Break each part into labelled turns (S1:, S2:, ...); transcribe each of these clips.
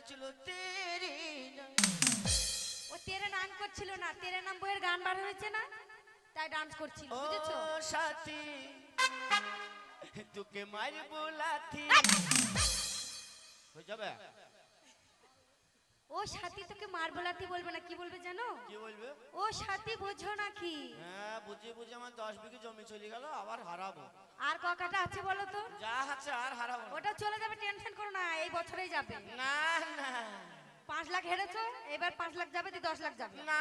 S1: করছিল তেরি
S2: ও তেরে নাম করছিল না তেরে নাম বইয়ের গান বার হয়েছে না? তাই ডান্স করছিল
S1: ও সাথী তোকে মারবো লাথি। হয়ে যাবে?
S2: ও সাথী তোকে মারবলাতি বলবে না কি বলবে জানো?
S1: কি বলবে?
S2: ও সাথী বোঝো নাকি?
S1: হ্যাঁ বুঝে বুঝে আমার দশ বিঘে জমি চলে গেল আবার হারাবো।
S2: আর ককাটা আছে বলো তো?
S1: যা আছে আর হারাবো না।
S2: ওটা চলে যাবে টেনশন করো না এই বছরেই যাবে।
S1: না না।
S2: পাঁচ লাখ হেরেছো এবার পাঁচ লাখ যাবে দিয়ে দশ লাখ যাবে।
S1: না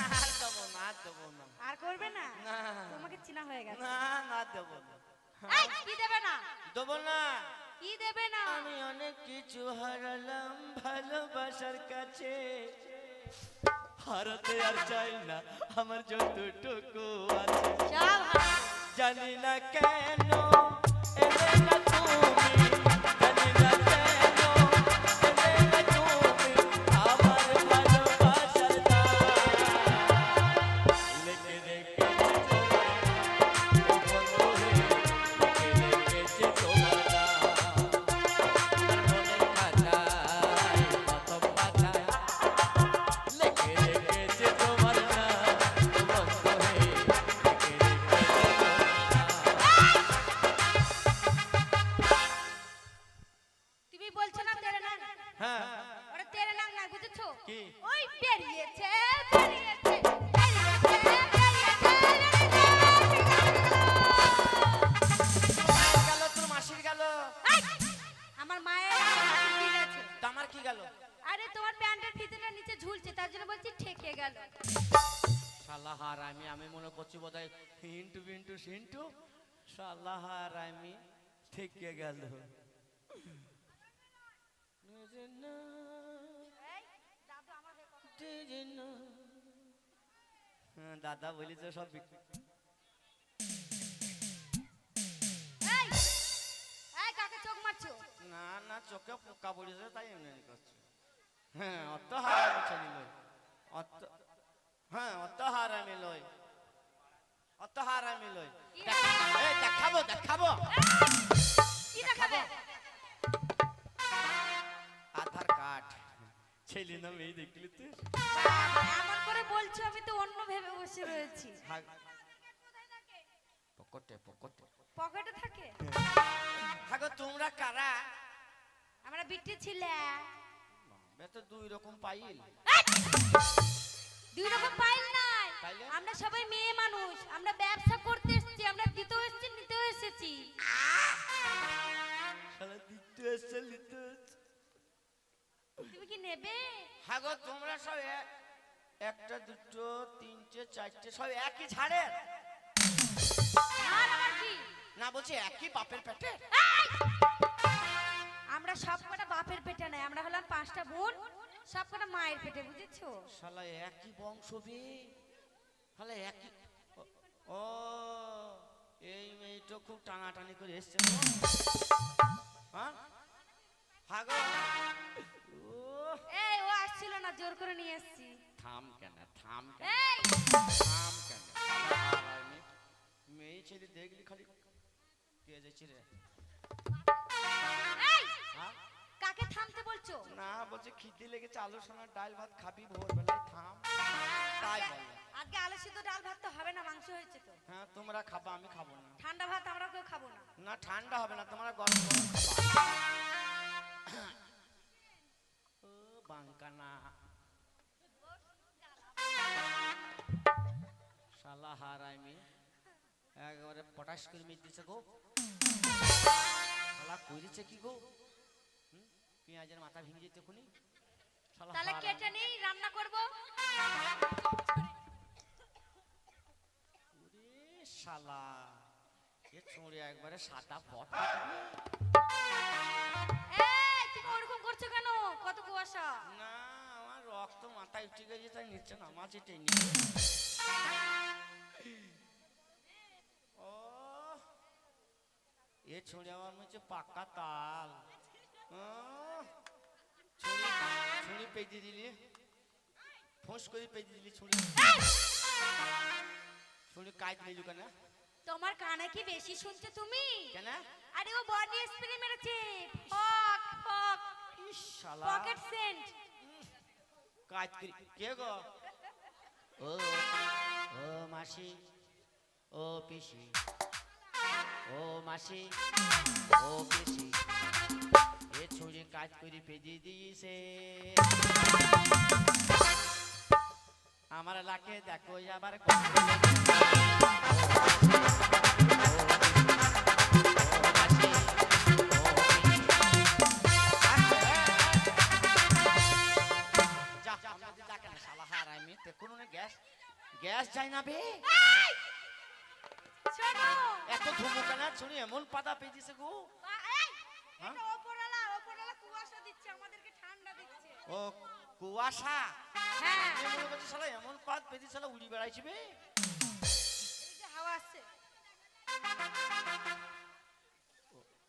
S1: না আর দেবো না আর দেবো না।
S2: আর করবে না?
S1: না।
S2: তোমাকে চিনা হয়ে গেছে।
S1: না না দেবো না।
S2: এই, কি দেবে না?
S1: দেবো না।
S2: কি দেবে না?
S1: আমি অনেক কিছু হারালাম ভালোবাসার কাছে। হারাতে আর চাই না আমার যতটুকু আছে।
S2: সব হারাবে।
S1: জানি না কেন এলে না তুমি। হার আমি আমি মনে করছি বোধহয় হিন্টু বিন্টু সিন্টু শালা হার আমি থেকে গেল। হ্যাঁ, দাদা বলি তো সব
S2: চোখ মারছো?
S1: না না চোখে পোকা পড়েছে তাই এমনি এমনি করছে। হ্যাঁ অত হার পকটে পকটে।
S2: পকেটে থাকে?
S1: থাকো তোমরা কারা?
S2: আমরা বিটি ছিলে।
S1: তো দুই রকম পাইল।
S2: দুই রকম পাইল নাই। আমরা সবাই মেয়ে মানুষ। আমরা ব্যবসা করতে এসেছি আমরা দিতেও এসেছি নিতেও এসেছি।
S1: শালা দিতে এসছে এসছে।
S2: তুমি কি নেবে?
S1: হাগো তোমরা সব এক- একটা দুটো তিনটে চারটে সব একই
S2: কি
S1: না বলছি একই বাপের পেটে?
S2: আমরা সব কটা বাপের পেটে নাই আমরা হলাম পাঁচটা বোন সব কটা মায়ের পেটে বুঝেছ?
S1: শালা একই বংশ বে। শালা একই ও- এই মেয়েটা খুব টানাটানি করে এসছে। হ্যাঁ হাগো।
S2: এই ও আসছিল না জোর করে নিয়ে এসেছি।
S1: থাম কেন থাম কেন
S2: এই!
S1: থাম কেন। কে রে। হ্যাঁ?
S2: কাকে থামতে বলছো?
S1: না বলছে খিদে লেগেছে আলু সোনার ডাল ভাত খাবি ভোরবেলায় থাম। তাই বললাম।
S2: আজকে আলু সিদ্ধ ডাল ভাত তো হবে না মাংস হয়েছে তো।
S1: হ্যাঁ তোমরা খাবা আমি খাব না।
S2: ঠান্ডা ভাত আমরা কেউ খাব না।
S1: না ঠান্ডা হবে না তোমরা গরম গরম খাবা। ও বাঙ্কানা। শালা হারামি একবারে পটাশ করে মিট দিছে গো। শালা কইরেছে কি গো? পেঁয়াজের মাথা ভেঙে যেতে খুনি
S2: তাহলে কেটে নিই রান্না করব।
S1: ওরে শালা এ চোরে একবারে সাদা
S2: এই তুমি ওরকম করছ কেন? কত কুয়াশা।
S1: না আমার রক্ত মাথায় উঠে গেছে তাই নিচ্ছে না মাঝে টেনে ও এ ছুঁড়ে আমার মধ্যে পাক্কা তাল। ও, ছুরি পেঁচে দিলি। ফোঁস করে পেঁচে দিলি ছুরি ছুরি কাজ নিলু কেন
S2: তোমার কানে কি বেশি শুনছো তুমি?
S1: কেন?
S2: আরে ও বডি স্প্রে মেরেছে। ফক ফক।
S1: শালা।
S2: পকেট সেন্ট।
S1: কাজ করি কে গো? ও ও মাসি। ও পিসি। ও মাসি ও পিসি এ ছুরি কাজ করে পেজি দিয়েছে। আমার লাকে দেখো আবার উড়ি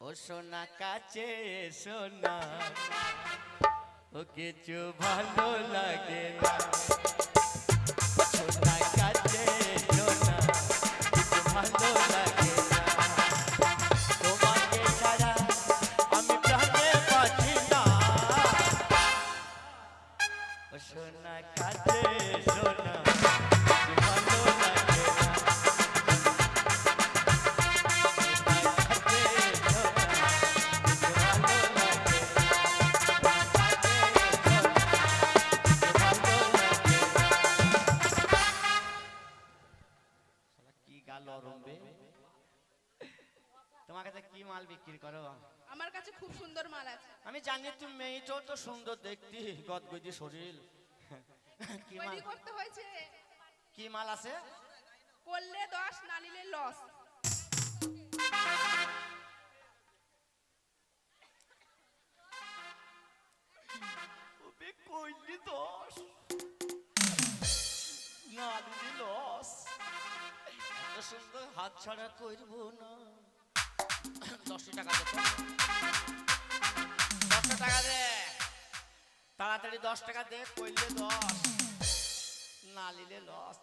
S1: ও সোনা কাছে সোনা ও কিছু ভালো লাগে না। সোনা সোনা কাছে সোনা।
S3: সুন্দর মাল আছে।
S1: আমি জানি তুমি মেয়েটাও তো সুন্দর দেখতে গদগদি শরীর। কি মাল?
S3: করতে হয়েছে।
S1: কি মাল আছে?
S3: করলে দশ না নিলে লস।
S1: কইলি দশ না দিদি লস। এত সুন্দর হাত ছাড়া করব না।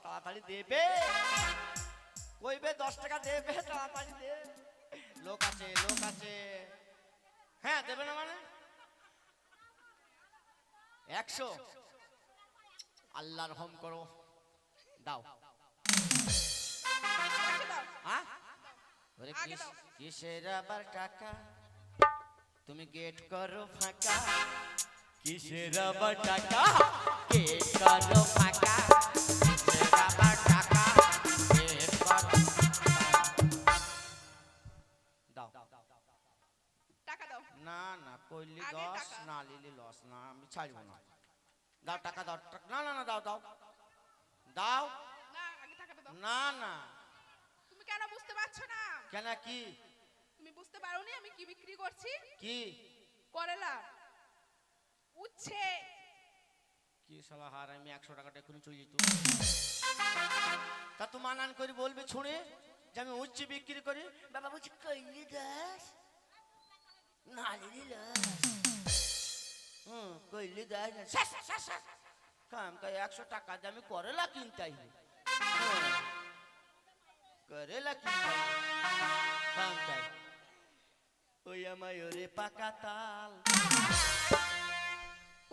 S1: তাড়াতাড়ি দেবে। কইবে দশ টাকা দেবে, তাড়াতাড়ি দে। লোক আছে লোক আছে। হ্যাঁ দেবে না মানে? একশো। আল্লাহর হোম করো। দাও। কিসের আবার টাকা তুমি গেট করো ফাঁকা কিসের আবার টাকা গেট করো ফাঁকা কিসের আবার টাকা গেট করো দাও
S3: টাকা দাও
S1: না না কইলি
S3: আগে
S1: দশ
S3: টাকা।
S1: না লিলি লস না আমি ছাড়বো না দাও টাকা দাও টাকা- না না না দাও দাও দাও
S3: না আগে টাকাটা দাও
S1: না না
S3: তুমি কেন বুঝতে পারছ না?
S1: কেন কি?
S3: তুমি বুঝতে পারোনি আমি কি বিক্রি করছি?
S1: কি?
S3: করেলা। উচ্ছে।
S1: কি সালা হার আমি একশো টাকাটা এক্ষুনি চলে যেত। তা তো মানান করে বলবে ছুঁড়ে যে আমি উচ্চ বিক্রি করি। বাবা বলছি কইলি দাস নালি হুম কইলি দাস। কাম কাই একশো টাকা দিয়ে আমি করেলা কিনতাই করেলা কাম কাই ওই আমায় ওরে পাকা তাল।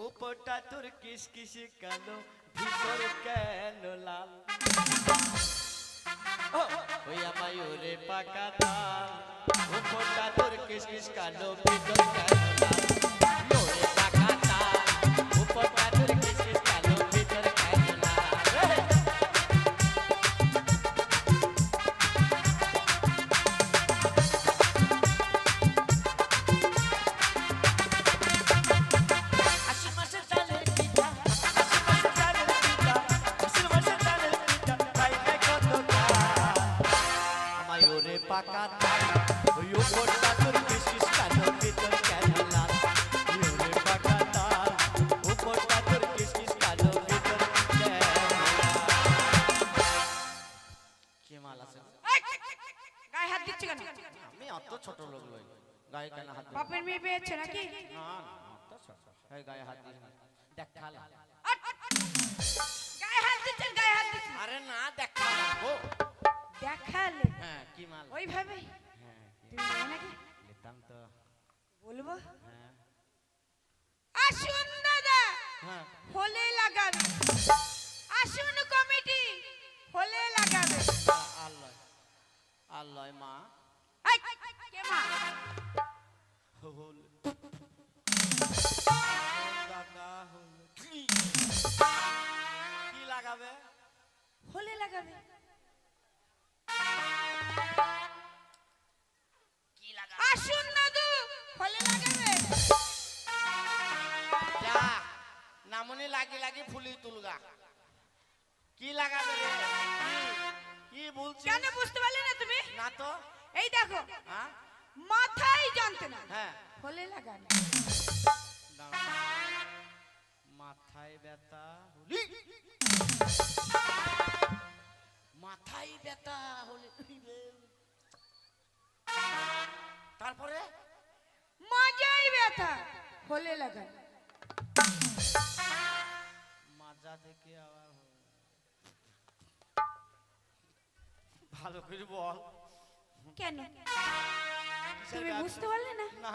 S1: উপরটা তোর কিস কিসে কালো ভিতর কেন লাল? ওই আমায় ওরে পাকা তাল। উপরটা তোর কিস কিস কালো ভিতর কেন লাল? পাকা তাল, ওই উপরটা তোর নামনি লাগি লাগি ফুলি তুলগা। কি লাগাবে কি- বলছিস?
S2: কেন বুঝতে পারলে না তুমি?
S1: না তো।
S2: এই দেখো
S1: হ্যাঁ?
S2: মাথায় জানতে না
S1: হ্যাঁ
S2: লাগাবে।
S1: দাঁড়া। মাথায় ব্যথা হলি। মাথায় ব্যথা হলে। তারপরে?
S2: মাজাই ব্যথা হলে
S1: মাজা থেকে আবার ভালো করে বল।
S2: কেন? তুমি বুঝতে পারলে না?
S1: না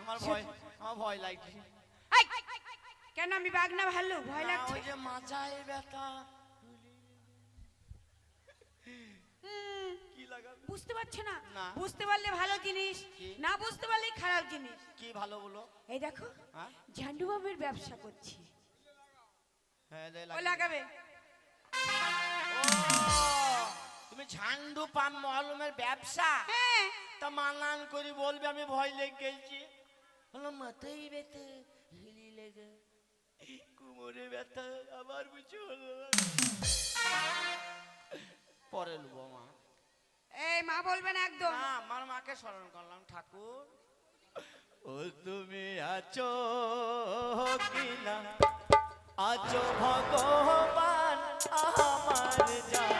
S1: আমার ভয় আমার ভয় লাগছে।
S2: কেন আমি বাগনা ভালো ভয় লাগছে?
S1: ওই যে ব্যথা।
S2: বুঝতে পারছ না?
S1: না।
S2: বুঝতে পারলে ভালো জিনিস না বুঝতে পারলে খারাপ জিনিস।
S1: কি ভালো বলো?
S2: এই দেখো
S1: হ্যাঁ?
S2: ঝান্ডু বাবুর ব্যবসা করছি। ও লাগাবে।
S1: তুমি ঝান্ডু পাম মহলুমের ব্যবসা?
S2: হ্যাঁ।
S1: তা মানান করি বলবে আমি ভয় লেগে গেছি বললাম মাথায় ব্যথা হিলি লেগে কোমরে ব্যথা আবার কিছু হলো পরে নেব মা।
S2: এই মা বলবে না একদম।
S1: না আমার মাকে স্মরণ করলাম ঠাকুর। ও তুমি আছো কিনা? আছো ভগবান আমার জানা।